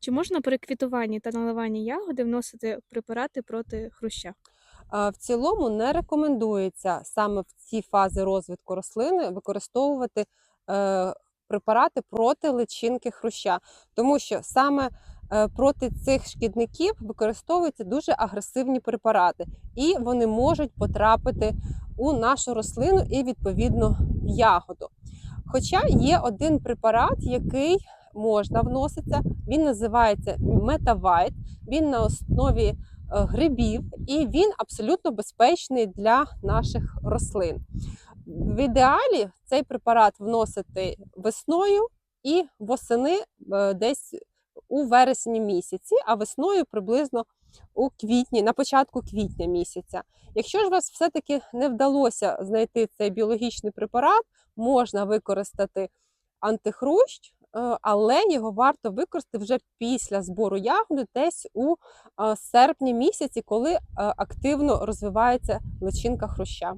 Чи можна при квітуванні та наливанні ягоди вносити препарати проти хруща? В цілому не рекомендується саме в ці фази розвитку рослини використовувати е, препарати проти личинки хруща, тому що саме е, проти цих шкідників використовуються дуже агресивні препарати, і вони можуть потрапити у нашу рослину і відповідно в ягоду. Хоча є один препарат, який можна вноситься, він називається Метавайт. Він на основі е, грибів, і він абсолютно безпечний для наших рослин. В ідеалі цей препарат вносити весною і восени е, десь у вересні місяці, а весною приблизно у квітні, на початку квітня місяця. Якщо ж вас все-таки не вдалося знайти цей біологічний препарат, можна використати антихрущ, але його варто використати вже після збору ягоди, десь у е, серпні місяці, коли е, активно розвивається личинка хруща.